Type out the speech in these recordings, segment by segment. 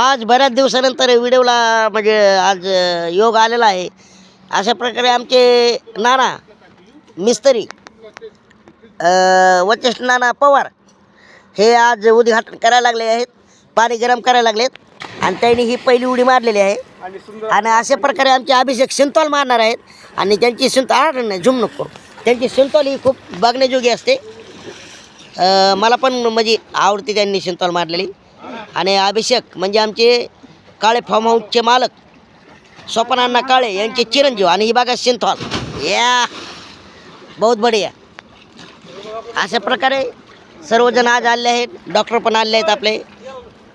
आज बऱ्याच दिवसानंतर व्हिडिओला म्हणजे आज योग आलेला आहे. अशा प्रकारे आमचे नाना मिस्त्री वचस्ट नाना पवार हे आज उद्घाटन करायला लागले आहेत पाणी गरम करायला लागलेत आणि त्यांनी ही पहिली उडी मारलेली आहे. आणि अशा प्रकारे आमचे अभिषेक सिंतोल मारणार आहेत आणि त्यांची सिंतोल नाही झुम नको त्यांची सिंतोल ही खूप बघण्याजोगी असते. मला पण म्हणजे आवडते त्यांनी सिंतोल मारलेली. आणि अभिषेक म्हणजे आमचे काळे फार्म हाऊसचे मालक. स्वप्नांना काळे यांचे चिरंजीव आणि ही बागा सिंथॉल या. बहुत बढिया. अशा प्रकारे सर्वजण आज आले आहेत. डॉक्टर पण आले आहेत आपले.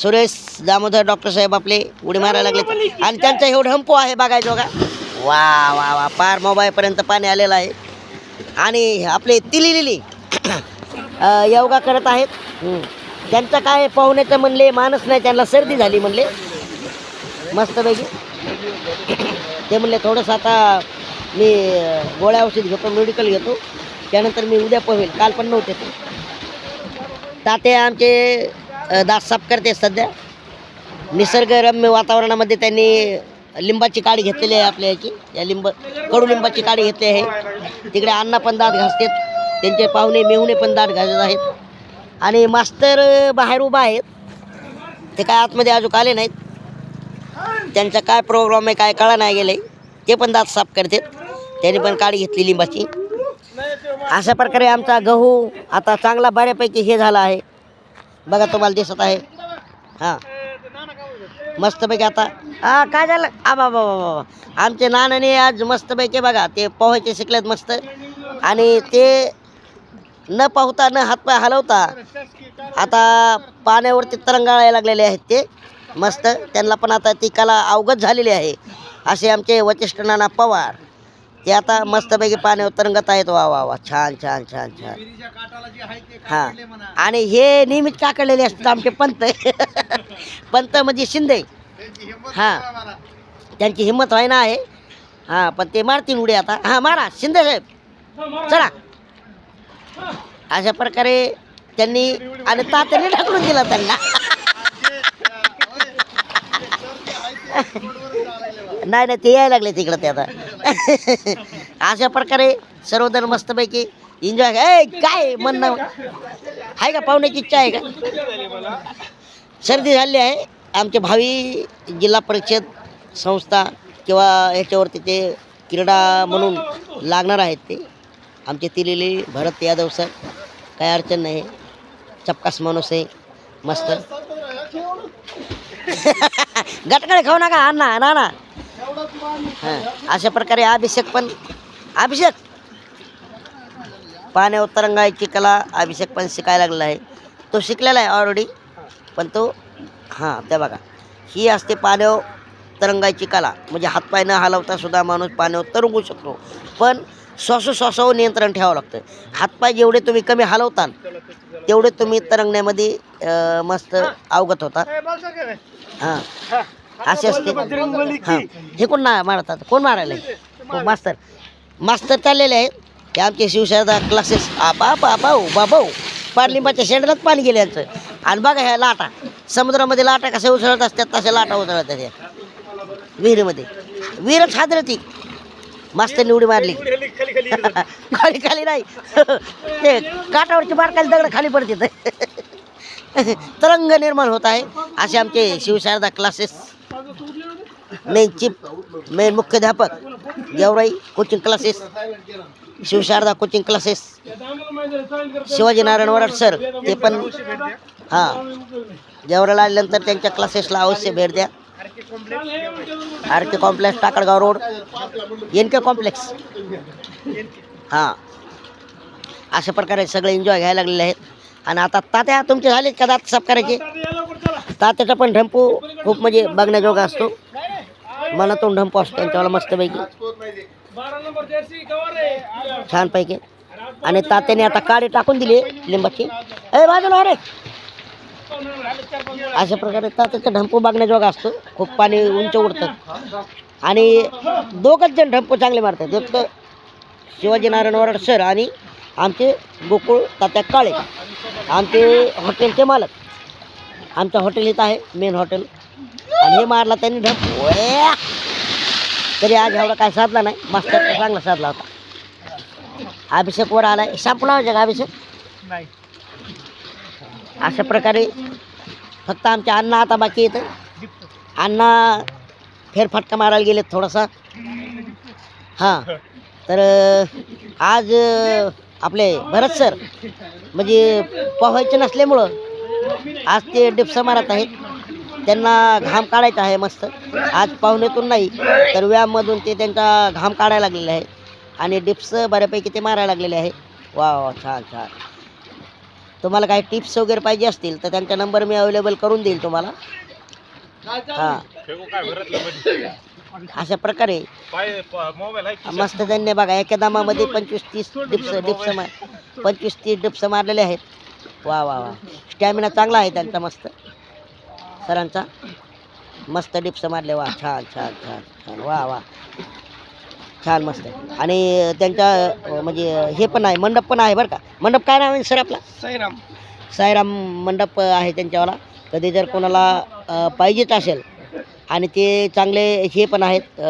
सुरेश दामोदर डॉक्टर साहेब आपले. उडी मारायला लागले. आणि त्यांचा एवढं हंपो आहे बघायचो का वा वा वा. पार मोबाईलपर्यंत पाणी आलेलं आहे. आणि आपले तिली लिली. योगा करत आहेत. त्यांचं काय पाहुण्याचं म्हणले मानस नाही त्यांना सर्दी झाली म्हणले. मस्तपैकी. ते म्हणले थोडंसं आता मी गोळ्या औषध घेतो मेडिकल घेतो. त्यानंतर मी उद्या पवेल काल पण नव्हते ते. ताते आमचे दास दात साफ करते सध्या. निसर्गरम्य वातावरणामध्ये त्यांनी लिंबाची काडी घेतलेली आहे आपल्या याची. या लिंब कडुलिंबाची काडी घेतली आहे. तिकडे अण्णा पण दात घासतात. त्यांचे पाहुणे मेहुणे पण दात घासत आहेत. आणि मास्तर बाहेर उभा आहेत. ते काय आतमध्ये अजून आले नाहीत. त्यांचा काय प्रोग्राम आहे काय कळा नाही गेले ते पण दात साफ करतात. त्यांनी पण काळी घेतली लिंबाची. अशा प्रकारे आमचा गहू आता चांगला बऱ्यापैकी हे झाला आहे. बघा तुम्हाला दिसत आहे. हां. मस्तपैकी आता. हा काय झालं? आ बाबा बाबा आमचे नानाने आज मस्तपैकी बघा ते पोहायचे शिकलेत मस्त. आणि ते न पाहता न हातपाय हलवता आता पाण्यावरती तरंगाळायला लागलेले आहेत ते. मस्त. त्यांना पण आता ती कला अवगत झालेली आहे. असे आमचे वचिष्ठ नाना पवार ते आता मस्तपैकी पाण्यावर तरंगत आहेत. वा वा वा. छान छान छान छान. हां. आणि हे नेहमीच काकडलेले असतात आमचे पंत. पंत म्हणजे शिंदे. हां. त्यांची हिंमत व्हायना आहे. हां पण ते मारतील उडी आता. हां मारा. शिंदे साहेब. चला. अशा प्रकारे त्यांनी आणि तात्याने ढकलून दिला त्यांना. नाही नाही ते यायला लागले तिकडं ते आता. अशा प्रकारे सर्वजण मस्तपैकी एन्जॉय ए काय म्हणणं? आहे का? पाहुण्याची इच्छा आहे का? सर्दी झाली आहे. आमचे भावी जिल्हा परिषद संस्था किंवा ह्याच्यावरती ते क्रीडा म्हणून लागणार आहेत ते. आमचे तिलेले भरत यादव सर काही अडचण नाही. चपकास माणूस आहे मस्त. गटकडे खाऊ नका अण्णा ना ना हां अशा प्रकारे अभिषेक पण अभिषेक. पाण्यावर तरंगायची कला अभिषेक पण शिकायला लागलेला आहे. तो शिकलेला आहे ऑलरेडी पण तो हां त्या बघा. ही असते पाण्यावर तरंगायची कला. म्हणजे हातपाय न हलवता सुद्धा माणूस पाण्यावर तरंगू शकतो. पण श्वासोश्वासावर नियंत्रण ठेवावं लागतं हातपाय जेवढे तुम्ही कमी हलवताल तेवढे तुम्ही तरंगण्यामध्ये मस्त अवगत होता. हां असे असते. हां. हे कोण ना मारतात? कोण मारायला? हो मास्तर. मास्तर चाललेले आहेत. हे आमचे शिवशारदा क्लासेस आपा बाबा बाबा पार लिंबाच्या शेंडालाच पाणी गेले यांचं. आणि बघा ह्या लाटा. समुद्रामध्ये लाटा कशा उसळत असतात तशा लाटा उसळत त्या विहिरीमध्ये. विहीरच हादरती. मास्तरनी उडी मारली. खाली खाली नाही. ते काठावरची बारकाली दगड खाली पडते तरंग निर्माण होत आहे. असे आमचे Shivsharada classes main chief main मुख्याध्यापक Gevrai coaching classes Shivsharada coaching classes Shivaji Narayan Varad sir ते पण हां. गेवराला आल्यानंतर त्यांच्या क्लासेसला अवश्य भेट द्या. R K complex Takadgaon road N K complex हां. अशा प्रकारे सगळे एन्जॉय घ्यायला लागलेले आहेत. आणि आता तात्या तुमचे झाले का दात साफ करायचे? तात्याचा पण ढंपू खूप म्हणजे बघण्याजोगा असतो. मनातून ढंपू असतो त्यांच्यावाला मस्तपैकी. छानपैकी आणि तात्याने आता काडी टाकून दिली लिंबाची. ए बाजूला रे. अशा प्रकारे तात्याचा ढंपू बघण्याजोगा असतो. खूप पाणी उंच उडतं आणि दोघंच जण ढंपू चांगले मारतात. एक तर शिवाजी नारायण वराड सर आणि आमचे गोकुळ तात्या काळे. आमचे हॉटेलचे मालक. आमचं हॉटेल इथं आहे मेन हॉटेल. आणि हे मारला त्यांनी ढप. तरी आज एवढा काय साधला नाही. मास्तर चांगला साधला होता. अभिषेक वर आलाय. संपला म्हणजे होता अभिषेक? नाही. अशा प्रकारे फक्त आमचे अण्णा आता बाकी येतं अण्णा फेरफटका मारायला गेलेत थोडासा. हां तर आज आपले भरत सर म्हणजे पोहायचे नसल्यामुळं आज ते डिप्स मारत आहेत. त्यांना घाम काढायचा आहे मस्त. आज पाहुण्यातून नाही तर व्यायाममधून ते त्यांचा घाम काढायला लागलेले आहे आणि डिप्स बऱ्यापैकी ते मारायला लागलेले आहे वा वा छान छान. तुम्हाला काही टिप्स वगैरे पाहिजे असतील तर त्यांचा नंबर मी अवेलेबल करून देईल तुम्हाला. हां. अशा प्रकारे मस्त त्यांनी बघा एका दामामध्ये पंचवीस तीस डिप्स डिप्स मार पंचवीस तीस डिप्स मारलेले आहेत. वा वा वा. स्टॅमिना चांगला आहे त्यांचा मस्त. सरांचा. मस्त डिप्स मारले. वा छान छान छान छान. वा वा. छान मस्त आणि त्यांच्या म्हणजे हे पण आहे मंडप पण आहे बरं का. मंडप काय नाव आहे सर आपला? साईराम. साईराम मंडप आहे त्यांच्यावाला. कधी जर कोणाला पाहिजेच असेल आणि ते चांगले हे पण आहेत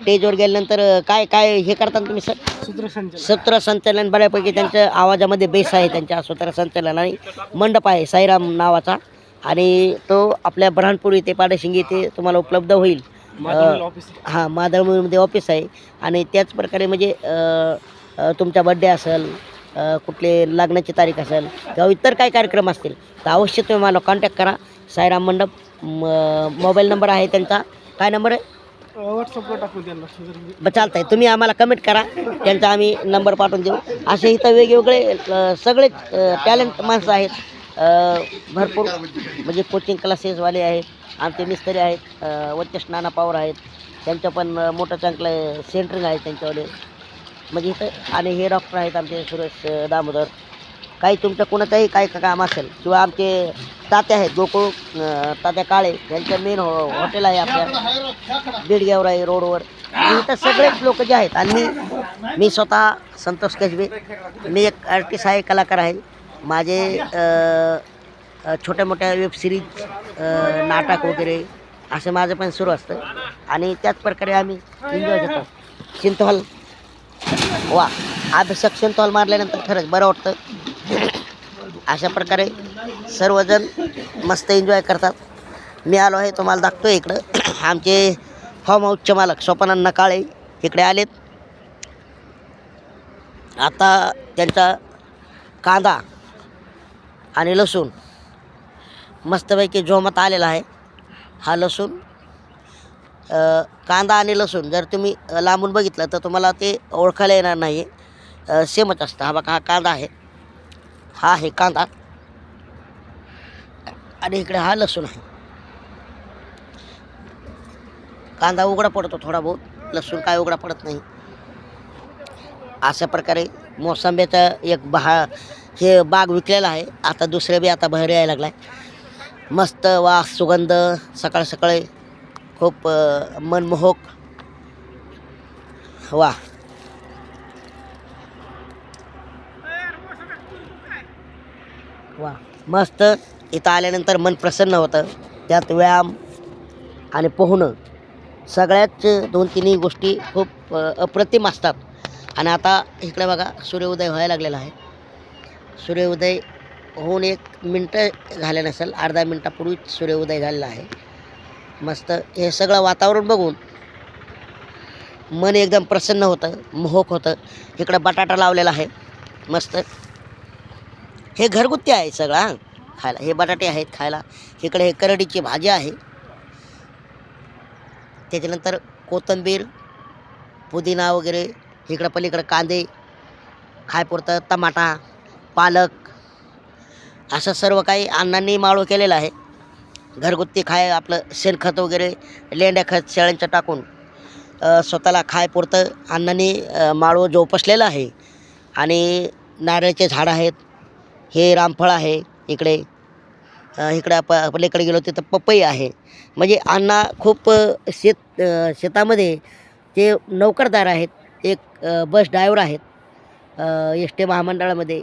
स्टेजवर गेल्यानंतर काय काय हे करता तुम्ही सर? सूत्रसंचालन. सूत्रसंचालन बऱ्यापैकी त्यांच्या आवाजामध्ये बेस आहे त्यांच्या सूत्रसंचालन आणि मंडप आहे साईराम नावाचा. आणि तो आपल्या ब्रहाणपूर इथे पाडेशिंगी इथे तुम्हाला उपलब्ध होईल. हां मादळमध्ये ऑफिस आहे. आणि त्याच प्रकारे म्हणजे तुमचा बड्डे असेल कुठले लग्नाची तारीख असेल किंवा इतर काय कार्यक्रम असतील तर अवश्य तुम्ही मला कॉन्टॅक्ट करा. साईराम मंडप म- मोबाईल नंबर आहे त्यांचा. काय नंबर आहे? व्हॉट्सअपवर टाकून ब चालतं आहे तुम्ही आम्हाला कमेंट करा. त्यांचा आम्ही नंबर पाठवून देऊ. असे इथं वेगवेगळे सगळेच टॅलेंट माणसं आहेत. भरपूर. म्हणजे कोचिंग क्लासेसवाले आहेत. आमचे मिस्त्री आहेत अ, नाना पावर आहेत त्यांचं पण मोठं चांगलं सेंटरिंग आहे त्यांच्यावाले म्हणजे इथं आणि हे डॉक्टर आहेत आमचे सुरेश दामोदर. काही तुमचं कोणाचंही काय काम असेल किंवा आमचे तात्या आहेत गोकुळ तात्या काळे यांचं मेन हो हॉटेल आहे आपल्या बीडगेवराई रोडवर. इथं सगळेच लोक जे आहेत आणि मी मी स्वतः संतोष कसबे मी एक आर्टिस्ट आहे कलाकार आहे. माझे छोट्या मोठ्या वेब सिरीज नाटक वगैरे असं माझं पण सुरू असतं. आणि त्याच प्रकारे आम्ही एन्जॉय घेतो चिंतहॉल वा अभिषेक चिंतहॉल मारल्यानंतर खरंच बरं वाटतं. अशा प्रकारे सर्वजण मस्त एन्जॉय करतात. मी आलो आहे तुम्हाला दाखतोय इकडं. आमचे फार्म हाऊसचे मालक स्वपनांना काळे इकडे आलेत. आता त्यांचा कांदा आणि लसूण मस्तपैकी जोमात आलेला आहे हा लसूण कांदा आणि लसूण जर तुम्ही लांबून बघितलं तर तुम्हाला ते ओळखायला येणार नाही आहे सेमच असतं. हा बघा हा कांदा आहे. हा आहे कांदा. आणि इकडे हा लसूण आहे. कांदा उघडा पडतो थोडा बहुत. लसूण काय उघडा पडत नाही. अशा प्रकारे मोसंब्याचा एक बहा हे बाग विकलेला आहे. आता दुसरे बी आता बाहेर यायला लागला आहे मस्त वास सुगंध सकाळ सकाळी खूप मनमोहक. वा. वा. मस्त. इथं आल्यानंतर मन प्रसन्न होतं. त्यात व्यायाम आणि पोहणं. सगळ्याच दोन तिन्ही गोष्टी खूप अप्रतिम असतात. आणि आता इकडे बघा सूर्योदय व्हायला लागलेला आहे. सूर्योदय होऊन एक मिनटं झाले नसेल अर्धा मिनटापूर्वीच सूर्योदय झालेला आहे. मस्त हे सगळं वातावरण बघून मन एकदम प्रसन्न होतं मोहक होतं. इकडं बटाटा लावलेला आहे मस्त. हे घरगुती आहे सगळं हां. खायला हे बटाटे आहेत खायला. इकडे हे करडीची भाजी आहे. त्याच्यानंतर कोथिंबीर पुदिना वगैरे इकडं पलीकडं कांदे खायपुरतं टमाटा पालक असं सर्व काही अण्णांनी माळव केलेलं आहे. घरगुती खाय आपलं शेणखत वगैरे लेंड्या खत शेळ्यांचं टाकून स्वतःला खायपुरतं अण्णांनी अ, माळव जोपासलेलं आहे. आणि नारळाचे झाडं आहेत. हे रामफळ आहे इकडे. इकडे आप आपल्याकडे गेलो तिथं पपई आहे. म्हणजे अण्णा खूप शेत शेतामध्ये ते नोकरदार आहेत एक बस ड्रायव्हर आहेत एस टी महामंडळामध्ये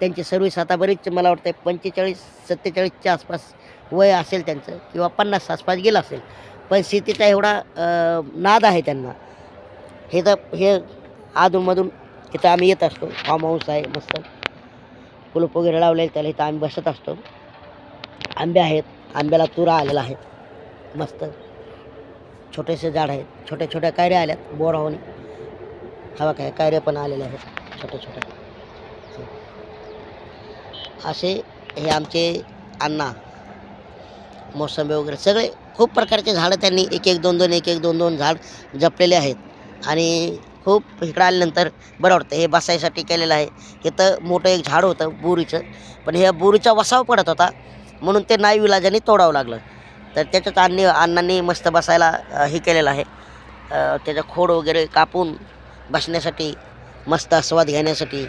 त्यांची सर्विस आता बरीच मला वाटतं आहे पंचेचाळीस सत्तेचाळीसच्या आसपास वय असेल त्यांचं किंवा पन्नास आसपास गेलं असेल. पण शेतीचा एवढा नाद आहे त्यांना. हे तर हे अधूनमधून इथं आम्ही येत असतो. फार्म हाऊस आहे मस्त. कुलूप वगैरे लावले त्याला इथं आम्ही बसत असतो. आंबे आहेत आंब्याला तुरा आलेला आहे. मस्त. छोटेसे झाड आहेत छोट्या छोट्या कायऱ्या आल्यात बोरावणी. हवा काय कायऱ्या पण आलेल्या आहेत छोट्या छोट्या असे हे आमचे अण्णा मोसंबी वगैरे सगळे खूप प्रकारचे झाडं त्यांनी एक एक दोन दोन एक एक दोन दोन झाड जपलेले आहेत. आणि खूप इकडं आल्यानंतर बरं वाटतं हे बसायसाठी केलेलं आहे. इथं मोठं एक झाड होतं बोरीचं पण हे बोरीचा वसाव पडत होता म्हणून ते नाही विलाजाने तोडावं लागलं. तर त्याच्यात अन्नी अण्णांनी मस्त बसायला हे केलेलं आहे. त्याचा त्याचं खोड वगैरे कापून बसण्यासाठी मस्त आस्वाद घेण्यासाठी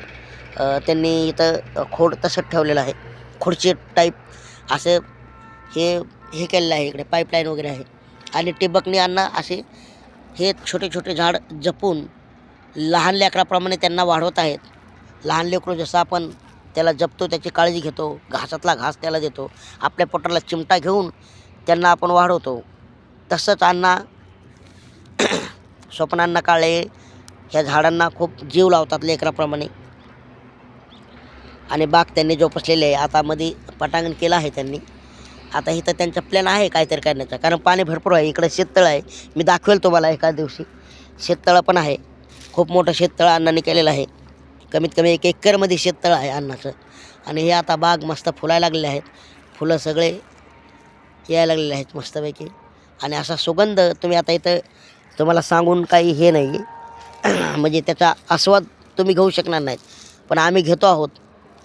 त्यांनी इथं खोड तसंच ठेवलेलं आहे. खुर्ची टाईप असं हे हे केलेलं आहे इकडे पाईपलाईन वगैरे आहे. आणि टिबकने अण्णा असे हे छोटे छोटे झाड जपून लहान लेकराप्रमाणे त्यांना वाढवत आहेत. लहान लेकरू जसं आपण त्याला जपतो त्याची काळजी घेतो घासातला घास त्याला देतो आपल्या पोटाला चिमटा घेऊन त्यांना आपण वाढवतो. तसंच अण्णा स्वप्नांना काळे ह्या झाडांना खूप जीव लावतात लेकराप्रमाणे. आणि बाग त्यांनी जोपासलेली आहे. आता मध्ये पटांगण केलं आहे त्यांनी. आता इथं त्यांचा प्लॅन आहे काहीतरी करण्याचा. कारण पाणी भरपूर आहे. इकडं शेततळं आहे. मी दाखवेल तुम्हाला एका दिवशी. शेततळं पण आहे. खूप मोठं शेततळं अण्णाने केलेलं आहे. कमीत कमी एक एकरमध्ये शेततळं आहे अण्णाचं. आणि हे आता बाग मस्त फुलायला लागलेले आहेत. फुलं सगळे यायला लागलेले आहेत मस्तपैकी. आणि असा सुगंध तुम्ही आता इथं तुम्हाला सांगून काही हे नाही. म्हणजे त्याचा आस्वाद तुम्ही घेऊ शकणार नाहीत. पण आम्ही घेतो आहोत.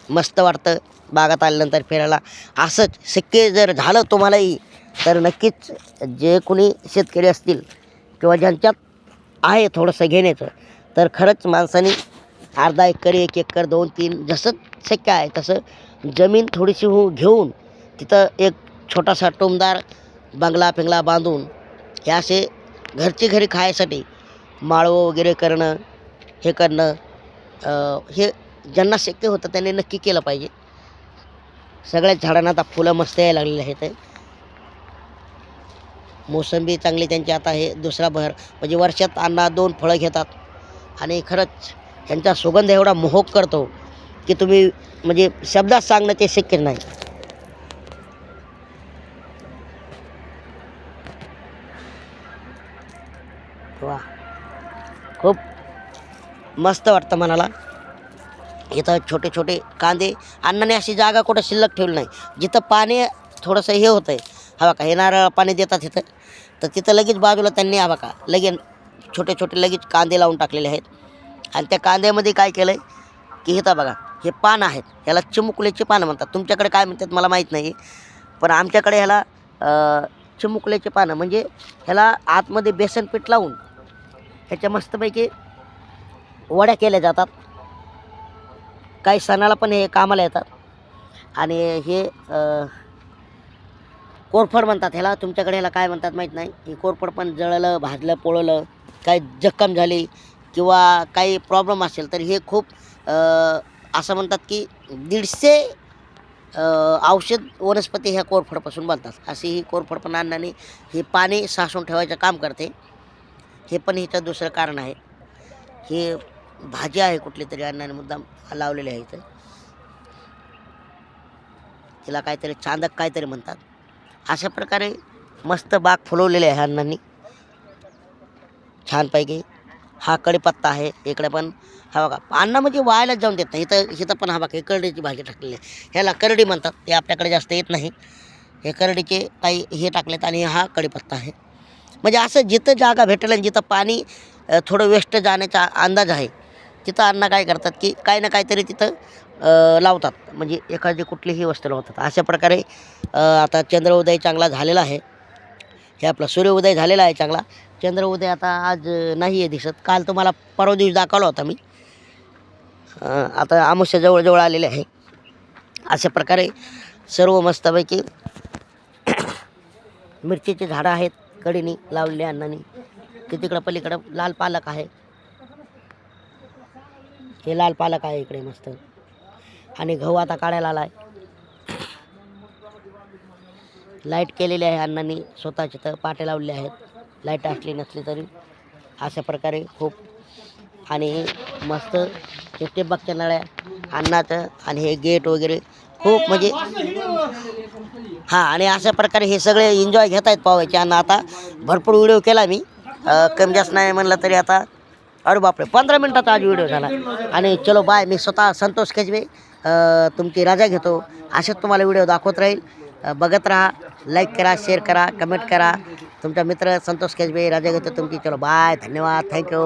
मस्त वाटतं बागात आल्यानंतर फिरायला. असंच शक्य जर झालं तुम्हालाही तर नक्कीच जे कोणी शेतकरी असतील किंवा ज्यांच्यात आहे थोडंसं घेण्याचं तर खरंच माणसाने अर्धा एकर एक एकर दोन तीन जसं शक्य आहे तसं जमीन थोडीशी हो घेऊन तिथं एक छोटासा टोमदार बंगला पिंगला बांधून हे असे घरचे घरी खायसाठी माळवं वगैरे करणं हे करणं हे ज्यांना शक्य होतं त्यांनी नक्की केलं पाहिजे. सगळ्या झाडांना आता फुलं मस्त यायला लागलेली आहेत. मोसंबी चांगली त्यांची आता हे दुसरा बहर. म्हणजे वर्षात अण्णा दोन फळं घेतात. आणि खरंच त्यांचा सुगंध एवढा मोहक करतो की तुम्ही म्हणजे शब्दात सांगणं ते शक्य नाही. वा. खूप मस्त वाटतं मनाला. इथं छोटे छोटे कांदे अन्नाने अशी जागा कुठं शिल्लक ठेवली नाही. जिथं पाणी थोडंसं हे होतं आहे हवा का हे नारळ पाणी देतात तिथं तर तिथं लगेच बाजूला त्यांनी हवा का लगेच छोटे छोटे लगेच कांदे लावून टाकलेले आहेत. आणि त्या कांद्यामध्ये काय केलं आहे की हिता बघा हे पान आहेत. ह्याला चिमुकल्याची पानं म्हणतात. तुमच्याकडे काय म्हणतात मला माहीत नाही. पण आमच्याकडे ह्याला अं, चिमुकल्याची पानं म्हणजे ह्याला आतमध्ये बेसन पीठ लावून ह्याच्या मस्तपैकी वड्या केल्या जातात. काही सणाला पण हे कामाला येतात. आणि हे कोरफड म्हणतात. ह्याला तुमच्याकडे ह्याला काय म्हणतात माहीत नाही. हे कोरफड पण जळलं भाजलं पोळलं काही जखम झाली किंवा काही प्रॉब्लेम असेल तर हे खूप असं म्हणतात की दीडशे औषध वनस्पती ह्या कोरफडपासून बनतात. अशी ही कोरफड पण अन्नाने हे पाणी साचून ठेवायचं काम करते. हे पण हिचं दुसरं कारण आहे. हे भाजी आहे कुठली तरी अण्णाने मुद्दाम लावलेली आहे इथं तिला काहीतरी चांदक काहीतरी म्हणतात. अशा प्रकारे मस्त बाग फुलवलेली आहे अण्णांनी छानपैकी. हा कढीपत्ता आहे इकडे पण. हा बघा अण्णा म्हणजे वायाला जाऊन देत नाही. इथं इथं पण हा बघा हे करडीची भाजी टाकलेली आहे. ह्याला करडी म्हणतात. ते आपल्याकडे जास्त येत नाही. हे करडीचे काही हे टाकलेत आणि हा कढीपत्ता आहे. म्हणजे असं जिथं जागा भेटेल आणि जिथं पाणी थोडं वेस्ट जाण्याचा अंदाज आहे तिथं अण्णा काय करतात की काही ना काहीतरी तिथं लावतात. म्हणजे एखादी कुठलीही वस्तू लावतात. अशा प्रकारे आता चंद्रोदय चांगला झालेला आहे. हे आपला सूर्योदय झालेला आहे चांगला. चंद्रोदय आता आज नाही आहे दिसत. काल तुम्हाला परवा दिवस दाखवला होता मी. आता आमुष्या जवळजवळ आलेले आहे. अशा प्रकारे सर्व मस्तपैकी मिरचीची झाडं आहेत. कडीनी लावलेली अन्नानी ते तिकडं पलीकडं लाल पालक आहे. हे लाल पालक आहे इकडे मस्त. आणि गहू आता काढायला आला आहे लाइट केलेली आहे अण्णांनी स्वतःचे तर पाटे लावलेले आहेत. लाइट असली नसली तरी अशा प्रकारे खूप. आणि मस्त चिट्टे बघच्या नळ्या अन्नाचं आणि हे गेट वगैरे खूप म्हणजे हां आणि अशा प्रकारे हे सगळे एन्जॉय घेत आहेत पावायचे. आणि आता भरपूर व्हिडिओ केला मी. कमी जास्त नाही म्हणलं तरी आता अरे बापरे पंधरा मिनटात आज व्हिडिओ झाला. आणि चलो बाय मी स्वतः संतोष केजवे तुमची रजा घेतो. असेच तुम्हाला व्हिडिओ दाखवत राहील. बघत राहा लाईक करा शेअर करा कमेंट करा. तुमचा मित्र संतोष केजवे राजा घेतो तुमची. चलो बाय धन्यवाद. थँक्यू